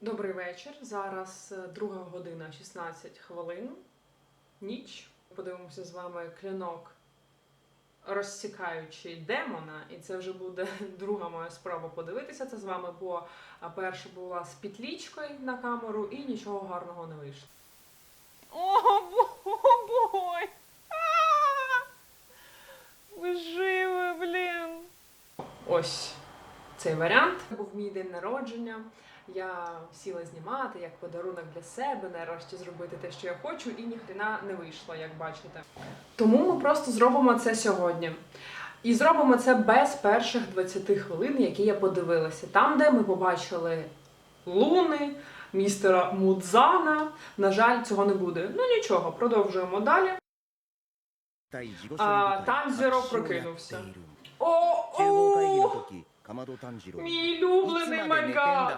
Добрий вечір. Зараз е, друга година 16 хвилин. Ніч. Подивимося з вами клінок, розсікаючий демона. І це вже буде друга моя спроба подивитися це з вами, бо перша була з петлічкою на камеру і нічого гарного не вийшло. О, бо- бой! Ви живі, блін! Ось цей варіант. Був мій день народження. Я сіла знімати як подарунок для себе, нарешті зробити те, що я хочу, і ніхрена не вийшло, як бачите. Тому ми просто зробимо це сьогодні. І зробимо це без перших 20 хвилин, які я подивилася. Там, де ми побачили луни, містера Мудзана. На жаль, цього не буде. Ну нічого, продовжуємо далі. А, там Танзіро прокинувся. О, о! Мій улюблений манга.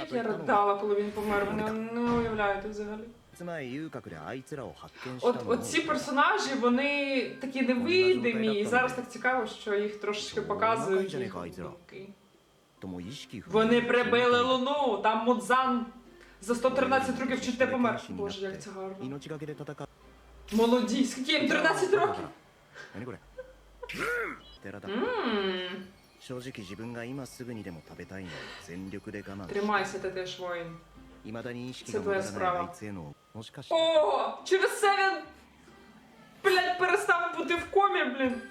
Як я ридала, коли він помер. Ви не уявляєте взагалі. От, от ці персонажі, вони такі невидимі, і зараз так цікаво, що їх трошечки показують. Вони прибили луну, там Мудзан за 113 років чуть не помер. Боже, як це гарно. Молоді, скільки їм 13 років? Ммм. 正直自分が今すぐにでも食べたいのを全力で我慢 тримайся, ти теж воїн. いまだに意識そが戻らないれはスプラはあいつへのもしかして О, через це він, блядь, перестав бути в комі, блін.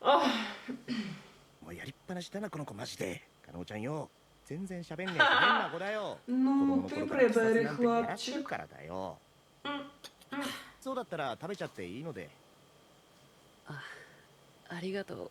Ах. もうやりっぱなしだなこの子マジで加納ちゃんよ全然喋んねえし変な子だよ子供 Ну, の ти 頃から自殺 прибери, なんてやらせる хлопчик. からだようんうんそうだったら食べちゃっていいのでありがとう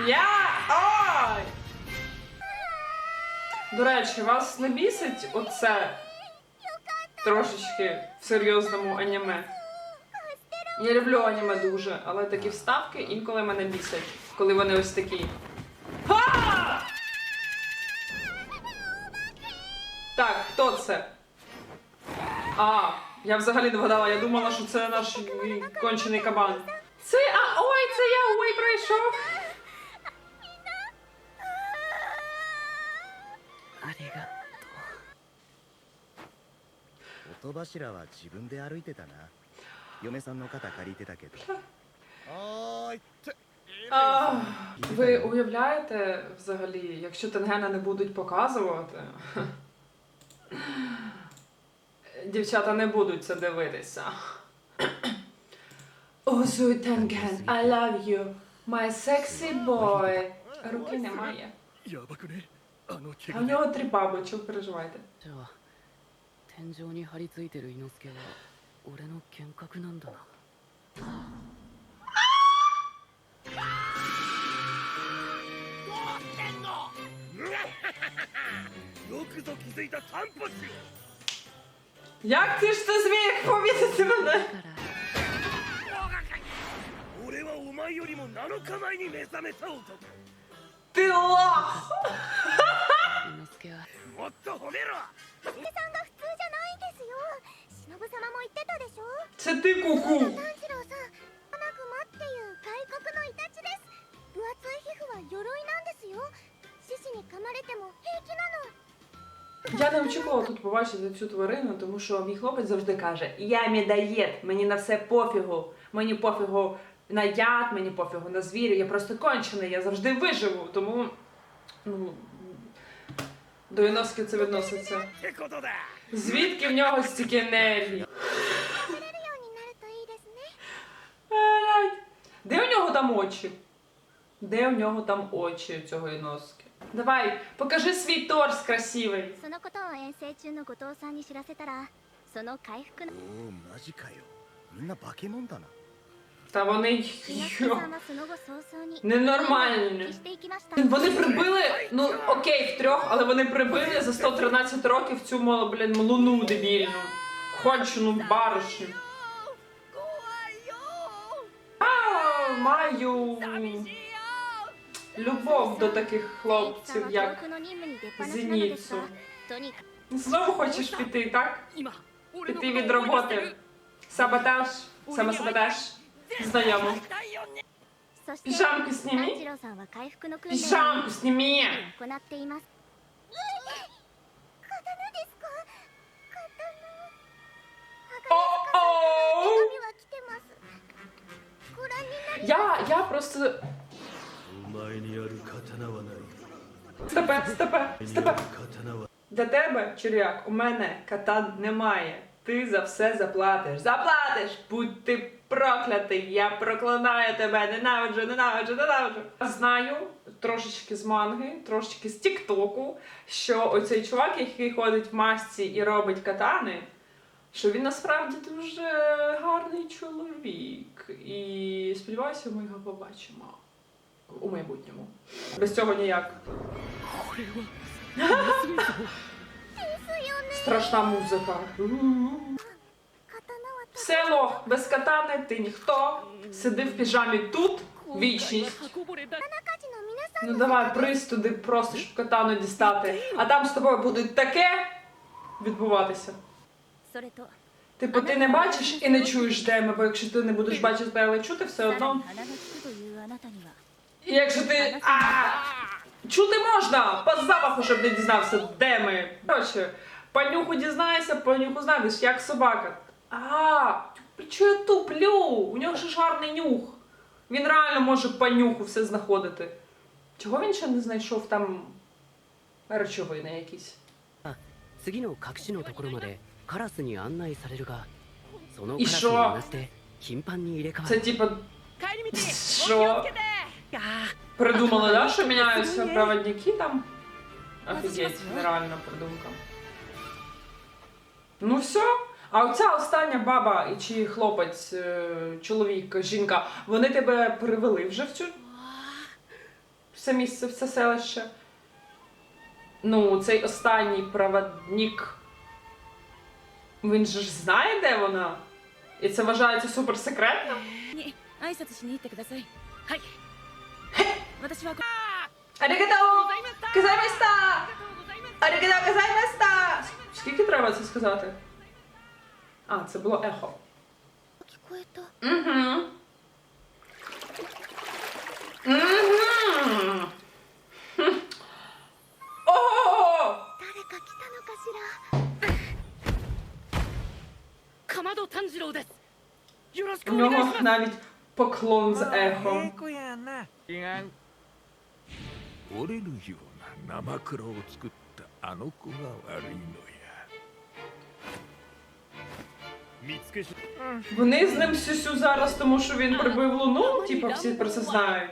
Я ай! До речі, вас не бісить оце трошечки в серйозному аніме. Я люблю аніме дуже, але такі вставки інколи мене бісять, коли вони ось такі. Ха! Так, хто це? А, я взагалі догадала, я думала, що це наш кончений кабан. Це а ой, це я ой прийшов. 音柱は自分で歩いてたな嫁さんの肩借りてたけどおーいって А, ви уявляєте взагалі, якщо Тенгена не будуть показувати? Дівчата не будуть це дивитися. Озуй Тенген, I love you, my sexy boy. Руки немає. やばくねあの怪 А в нього три баби, чого переживаєте? 天井に張り付いてる伊之助は俺の幻覚なんだな。Jak już to zmienię w powiedz ty 俺はお前よりも日前に目覚め Ty o! 伊之助は。もっと褒めろ。さん忍様も言ってたでしょ Це ти куку. 炭治郎さんなくまっていう外国のイタチです分厚い皮膚は鎧なんですよ獅子に噛まれても平気なの Я не очікувала тут побачити цю тварину, тому що мій хлопець завжди каже: Я медоєд, мені на все пофігу. Мені пофігу на яд, мені пофігу на звірів, я просто кончений, я завжди виживу. Тому ну, до Іноски це відноситься. ってことだ Звідки в нього стільки енергії? Де у нього там очі? Де у нього там очі цього іноски? Давай, покажи свій торс красивий. О, та вони Йо. ненормальні. Вони прибили, ну окей, в трьох, але вони прибили за 113 років цю блін, луну дебільну. Кончену баришню. А, маю любов до таких хлопців, як Зеніцу. Знову хочеш піти, так? Піти від роботи. Саботаж, самосаботаж. Встаємо. Піжамку снімі. Піжамку снімі. Я, я просто... Стопе, стопе, стопе. Для тебе, чуряк, у мене катан немає. Ти за все заплатиш. Заплатиш! Будь ти проклятий! Я проклинаю тебе! Ненавиджу, ненавиджу, ненавиджу! Знаю трошечки з манги, трошечки з Тіктоку, що оцей чувак, який ходить в масці і робить катани, що він насправді дуже гарний чоловік. І сподіваюся, ми його побачимо у майбутньому. Без цього ніяк. Страшна музика. Село без катани, ти ніхто. Сиди в піжамі тут вічність. Ну, ну давай пристуди просто, щоб катану дістати. А там з тобою буде таке відбуватися. Типу, ти не бачиш і не чуєш теми, бо якщо ти не будеш бачити але чути, все одно. І якщо ти. А! Чути можна! По запаху, щоб не дізнався, де ми. Коротше, панюху дізнаєшся, панюху знайдеш, як собака. А, що я туплю? У нього ж гарний нюх. Він реально може по нюху все знаходити. Чого він ще не знайшов там речовини якісь? 次の隠しのところまでカラスに案内されるがそのカ一ラス緒に同じで頻繁に入れ替わ Це る типа 帰り道 що? Придумали, да, що міняються проводники там? Офігеть, нереальна придумка. Ну все. а оця остання баба і чи хлопець, е, чоловік, жінка, вони тебе привели вже в цю в місце, в це селище. Ну, цей останній проводник, він же ж знає, де вона? І це вважається суперсекретним? Ні, Хай. Арігатау! Казайместа! Арігатау, казайместа! Скільки треба це сказати? А, це було ехо. 聞こえた Угу. Угу. О! 誰か来たのかしらかまど炭治郎ですよろし У くお願いし нього ます навіть поклон з ехом. 子やな違う折れるような生黒を作ったあの子が悪いのや Вони з ним сюсю зараз, тому що він прибив луну, типу всі про це знають.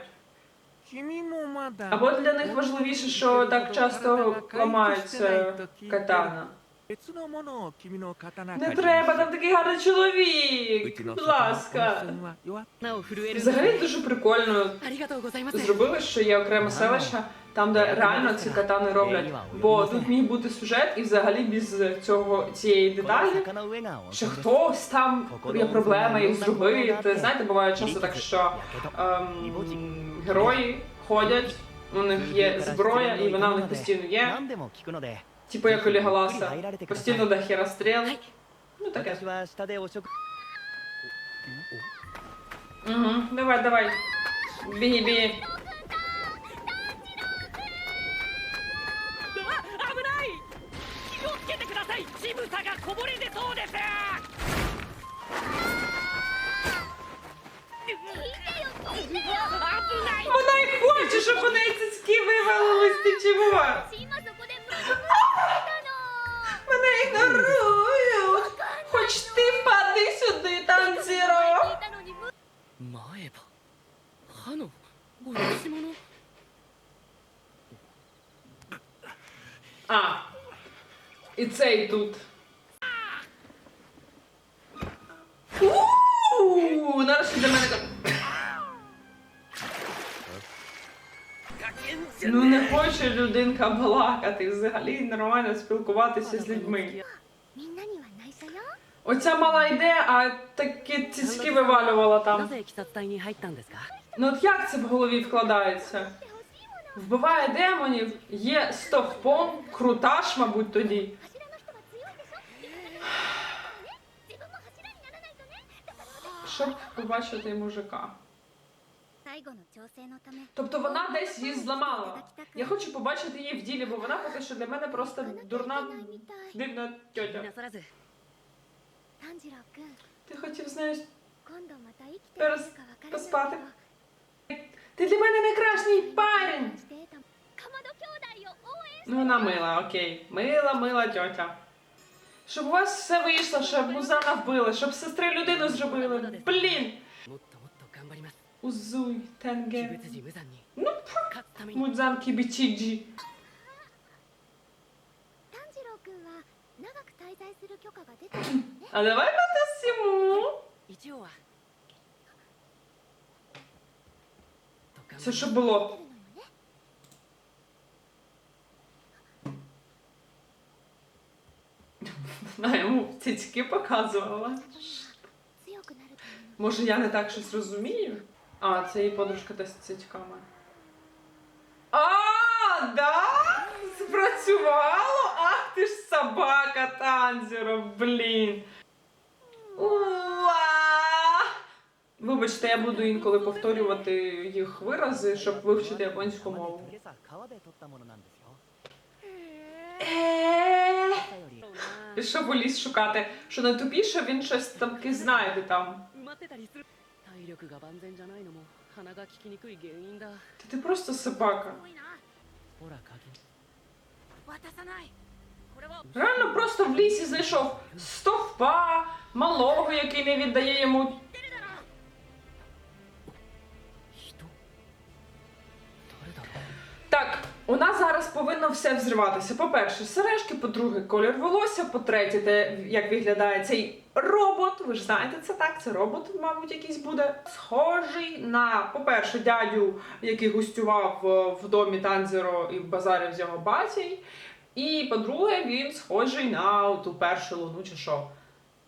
Або для них важливіше, що так часто ламаються катана. Не треба, там такий гарний чоловік. Будь ласка. Взагалі дуже прикольно. Зробили, що є окреме селище, там де реально ці катани роблять. Бо тут міг бути сюжет, і взагалі без цього цієї деталі, що хтось там є проблема їх зробити. Знаєте, буває часто так, що ем, герої ходять, у них є зброя, і вона у них постійно є. Типу як у Леголаса. Постійно до херостріл. Ну таке. Угу, давай, давай. Бігні, бігні. 前歯歯の落し物あ І цей тут. Ууу, нарешті для мене там. Ну не хоче людинка балакати, взагалі нормально спілкуватися з людьми. Оця мала йде, а такі цицьки вивалювала там. Ну от як це в голові вкладається? Вбиває демонів, є стовпом, круташ, мабуть, тоді. Щоб побачити мужика. Тобто вона десь її зламала. Я хочу побачити її в ділі, бо вона поки що для мене просто дурна дивна тьотя. Ти хотів, знаєш, перес... поспати. Ти для мене найкращий парень. Ну, вона мила, окей. Мила, мила тьотя. Щоб у вас все вийшло, щоб музана вбили, щоб сестри людину зробили. Блін! Узуй, тенге. Ну, Мудзан Кібічіджі. А давай потасимо. Все, що було? Вона йому цицьки показувала. Може, я не так щось розумію? А, це її подружка та з цицьками. А, да? Спрацювало? Ах ти ж собака танзеров, блін. Вибачте, я буду інколи повторювати їх вирази, щоб вивчити японську мову. Пішов у ліс шукати. Що найтупіше, він щось таки знайде там. Та ти просто собака. Реально просто в лісі знайшов стовпа, малого, який не віддає йому. Так, у нас зараз повинно все взриватися. По-перше, сережки, по-друге, колір волосся, по-третє, те, як виглядає цей робот. Ви ж знаєте, це так, це робот, мабуть, якийсь буде. Схожий на, по-перше, дядю, який гостював е, в домі Танзеро і в базарі з його батій. І по-друге, він схожий на ту першу луну чи що.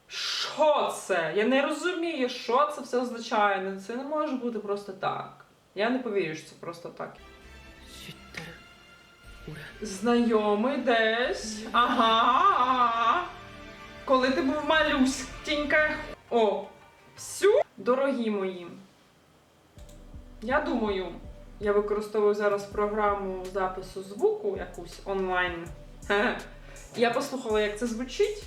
Що це? Я не розумію, що це все означає. Ну, це не може бути просто так. Я не повірю, що це просто так. Знайомий десь. Ага. Коли ти був малюстінька. О, всю. Дорогі мої. Я думаю я використовую зараз програму запису звуку якусь онлайн. Я послухала, як це звучить.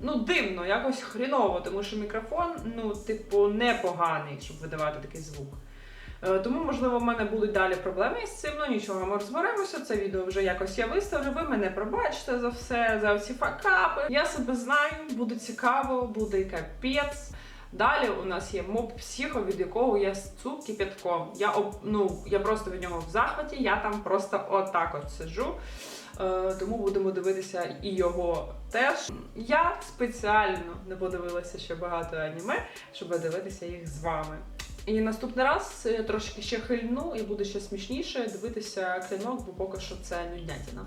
Ну, дивно, якось хріново, тому що мікрофон, ну, типу, непоганий, щоб видавати такий звук. Е, Тому, можливо, в мене будуть далі проблеми з цим. Ну нічого, ми розберемося. Це відео вже якось я виставлю. Ви мене пробачте за все, за всі факапи. Я себе знаю, буде цікаво, буде капець. Далі у нас є моб психо, від якого я сцу кипятком. Я ну, я просто від нього в захваті, я там просто отак от сиджу. Е, тому будемо дивитися і його теж. Я спеціально не подивилася ще багато аніме, щоб дивитися їх з вами. І наступний раз я трошки ще хильну і буде ще смішніше дивитися клінок, бо поки що це нуднятіна.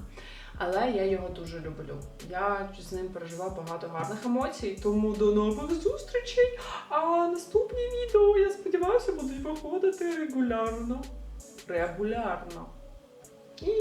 Але я його дуже люблю. Я з ним пережила багато гарних емоцій, тому до нових зустрічей. А наступні відео, я сподіваюся, будуть виходити регулярно. Регулярно. І...